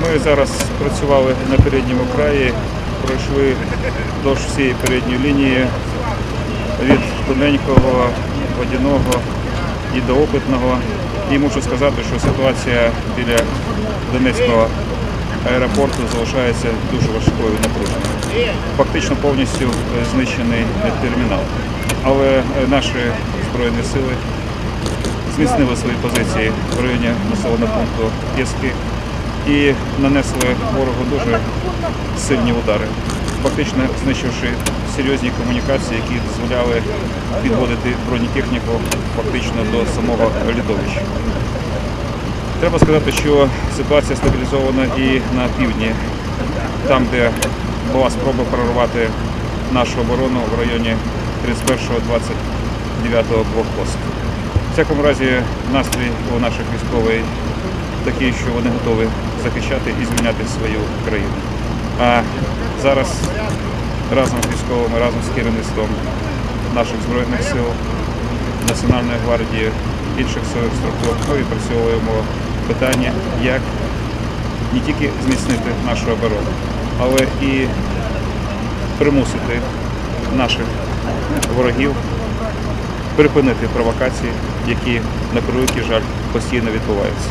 Ми зараз працювали на передньому краї, пройшли вдовж всієї передньої лінії від тоненького, водяного і до опитного. І мушу сказати, що ситуація біля Донецького аеропорту залишається дуже важкою напруженою. Фактично повністю е, знищений термінал. Але е, наші збройні сили зміцнили свої позиції в районі населеного пункту Пєски і нанесли ворогу дуже сильні удари, фактично знищивши серйозні комунікації, які дозволяли підводити бронетехніку фактично до самого літовища. Треба сказати, що ситуація стабілізована і на півдні, там, де була спроба прорвати нашу оборону в районі 31-29 блокпосту. Всякому разі, настрій у наших військових такий, що вони готові захищати і звільняти свою країну. А зараз разом з військовими, разом з керівництвом наших збройних сил, Національної гвардії, інших структур ми відпрацьовуємо питання, як не тільки зміцнити нашу оборону, але і примусити наших ворогів припинити провокації, які на превеликий жаль постійно відбуваються.